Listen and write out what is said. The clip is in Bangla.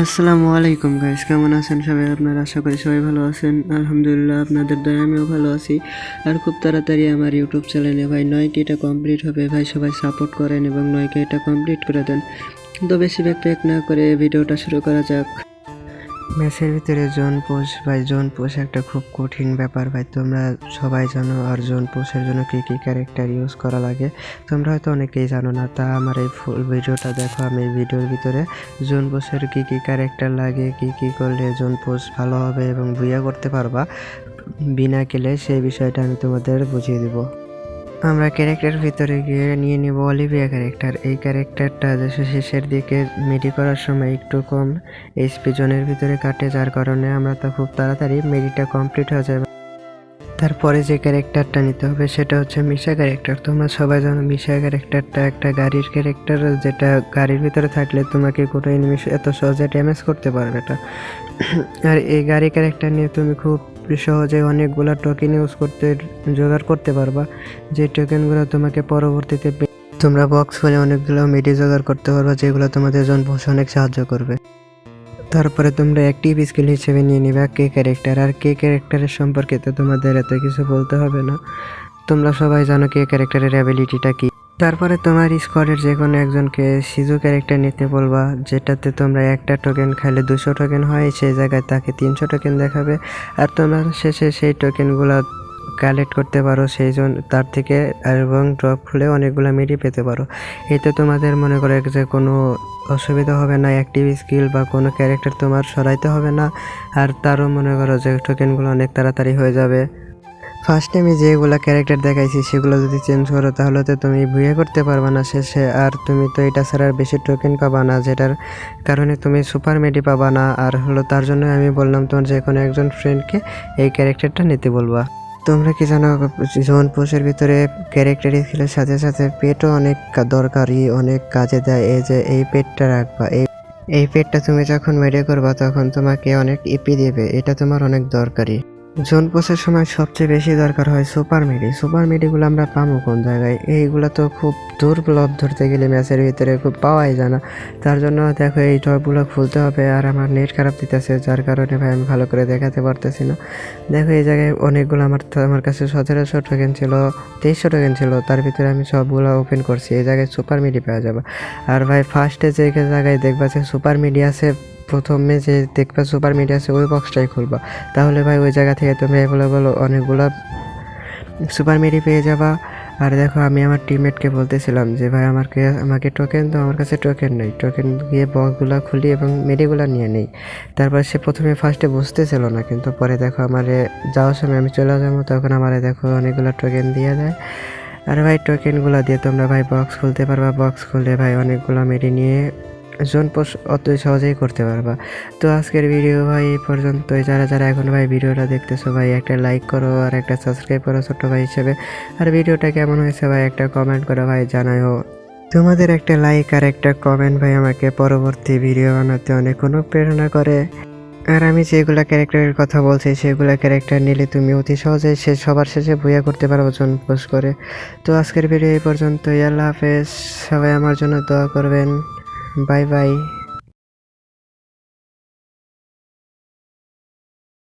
আসসালামু আলাইকুম গাইস কেমন আছেন সবাই? আপনারা আশা করি সবাই ভালো আছেন। আলহামদুলিল্লাহ, আপনাদের দয়া আমিও ভালো আছি। আর খুব তাড়াতাড়ি আমার ইউটিউব চ্যানেলে ভাই নয়টিটা কমপ্লিট হবে। ভাই, সবাই সাপোর্ট করেন এবং নয়কে এটা কমপ্লিট করে দেন। তো বেশি ব্যাক না করে ভিডিওটা শুরু করা যাক। ম্যাচের ভিতরে জোন পোষ ভাই, জোন পোষ একটা খুব কঠিন ব্যাপার ভাই। তোমরা সবাই জানো আর জোন পোষের জন্য কী কী ক্যারেক্টার ইউজ করা লাগে। তোমরা হয়তো অনেকেই জানো না, তা আমার এই ফুল ভিডিওটা দেখো। আমি এই ভিডিওর ভিতরে জোন পোষের কী কী ক্যারেক্টার লাগে, কী কী করলে জোন পোষ ভালো হবে এবং বুইয়া করতে পারবা। বিনা কেলে সেই বিষয়টা আমি তোমাদের বুঝিয়ে দিব। আমরা ক্যারেক্টার ভিতরে গিয়ে নিয়ে নিব অলিভিয়া ক্যারেক্টার এই ক্যারেক্টারটা শেষের দিকে মেডি করার সময় একটু কম এইচপি জোনের ভিতরে কাটে, যার কারণে আমরা তো খুব তাড়াতাড়ি মেডিটা কমপ্লিট হয়ে যাবে। তারপরে যে ক্যারেক্টারটা নিতে হবে সেটা হচ্ছে মিশা ক্যারেক্টার তোমরা সবাই জানো মিশা ক্যারেক্টারটা একটা গাড়ির ক্যারেক্টার যেটা গাড়ির ভিতরে থাকলে তোমাকে কোনো এনিমিশ এত সহজে ড্যামেজ করতে পারবে না। আর এই গাড়ি ক্যারেক্টার নিয়ে তুমি খুব সহজে অনেকগুলা টোকেন ইউজ করতে, জোগাড় করতে পারবা। যে টোকেনগুলো তোমাকে পরবর্তীতে তোমরা বক্স ফেলে অনেকগুলো মেডি জোগাড় করতে পারবা, যেগুলো তোমাদের জন অনেক সাহায্য করবে। তারপরে তোমরা অ্যাক্টিভ স্কিল হিসেবে নিয়ে নিবা কে ক্যারেক্টার আর কে ক্যারেক্টারের সম্পর্কে তো তোমাদের এত কিছু বলতে হবে না। তোমরা সবাই জানো কে ক্যারেক্টারের অ্যাবিলিটিটা কী। তারপরে তোমার স্কোয়াডের যে কোনো একজনকে সিজু ক্যারেক্টার নিতে বলবা, যেটাতে তোমরা একটা টোকেন খাইলে দুশো টোকেন হয়, সেই জায়গায় তাকে তিনশো টোকেন দেখাবে, আর তোমরা শেষে সেই টোকেনগুলো কালেক্ট করতে পারো সেই জন্য তার থেকে এবং ড্রপ খুলে অনেকগুলো মেডি পেতে পারো। এতে তোমাদের মনে করে যে কোনো অসুবিধা হবে না অ্যাক্টিভ স্কিল বা কোনো ক্যারেক্টার তোমার সরাইতে হবে না, আর তারও মনে করো যে টোকেনগুলো অনেক তাড়াতাড়ি হয়ে যাবে। ফার্স্ট টাইমে যেগুলো ক্যারেক্টার দেখাইছি, সেগুলো যদি চেঞ্জ করো, তাহলে তো তুমি ভুয়ে করতে পারবে না শেষে, আর তুমি তো এটা ছাড়া আর বেশি টোকেন পাবা না, যেটার কারণে তুমি সুপার মেডি পাবা না, আর হলো তার জন্য আমি বললাম তোমার যে কোনো একজন ফ্রেন্ডকে এই ক্যারেক্টারটা নিতে বলবা। তোমরা কি জানো জোন পোষের ভিতরে ক্যারেক্টার স্কিলের সাথে সাথে পেটও অনেক দরকারি, অনেক কাজে দেয়। এই যে এই পেটটা রাখবা, এই এই পেটটা তুমি যখন মেডে করবা, তখন তোমাকে অনেক ইপি দেবে। এটা তোমার অনেক দরকারি। জোন পোষের সময় সবচেয়ে বেশি দরকার হয় সুপার মিডি। সুপার মিডিগুলো আমরা পাবো কোন জায়গায়? এইগুলো তো খুব দুর্লভ ধরতে গেলে ম্যাচের ভিতরে খুব পাওয়াই যায় না। তার জন্য দেখো এই টপগুলো খুলতে হবে আর আমার নেট খারাপ দিতেছে, যার কারণে ভাই আমি ভালো করে দেখাতে পারতেছি না। দেখো এই জায়গায় অনেকগুলো আমার আমার কাছে সতেরোশো টোকেন ছিল, তেইশশো টোকেন ছিল, তার ভিতরে আমি সবগুলো ওপেন করছি। এই জায়গায় সুপার মিডি পাওয়া যাবে। আর ভাই ফার্স্টে যে জায়গায় দেখবা যে সুপার মিডি আছে প্রথমে যে দেখবা সুপার মিডি আছে, ওই বক্সটাই খুলবা। তাহলে ভাই ওই জায়গা থেকে তুমি অ্যাভেলেবল অনেকগুলো সুপার মিডি পেয়ে যাবা। আর দেখো, আমি আমার টিমমেটকে বলতেছিলাম যে, ভাই, আমাকে আমাকে টোকেন তো আমার কাছে টোকেন নেই। টোকেন গিয়ে বক্সগুলো খুলি এবং মেডিগুলো নিয়ে নেই। তারপর সে প্রথমে ফার্স্টে বুঝতেছিল না, কিন্তু পরে দেখো আমারে যাওয়ার সময় আমি চলে যাব, তখন আমারে দেখো অনেকগুলো টোকেন দিয়ে দেয়। আর ভাই টোকেনগুলো দিয়ে তোমরা ভাই বক্স খুলতে পারবা। বক্স খুলে ভাই অনেকগুলো মেডি নিয়ে জোন পোষ অত সহজেই করতে পারবা। তো আজকের ভিডিও ভাই এই পর্যন্তই। যারা যারা এখন ভাই ভিডিওটা দেখতেছো ভাই, একটা লাইক করো আর একটা সাবস্ক্রাইব করো ছোট্ট ভাই হিসেবে। আর ভিডিওটা কেমন হয়েছে ভাই একটা কমেন্ট করো ভাই জানাও তোমাদের একটা লাইক আর একটা কমেন্ট ভাই আমাকে পরবর্তী ভিডিও বানাতে অনেক অনুপ্রেরণা করে। আর আমি যেগুলা ক্যারেক্টারের কথা বলছি, সেগুলা ক্যারেক্টার নিলে তুমি অতি সহজে সে, সবার শেষে বইয়া করতে পারব জন পোস্ট করে। তো আজকের ভিডিও এই পর্যন্তই। আল্লাহ হাফেজ। সবাই আমার জন্য দোয়া করবেন। Bye bye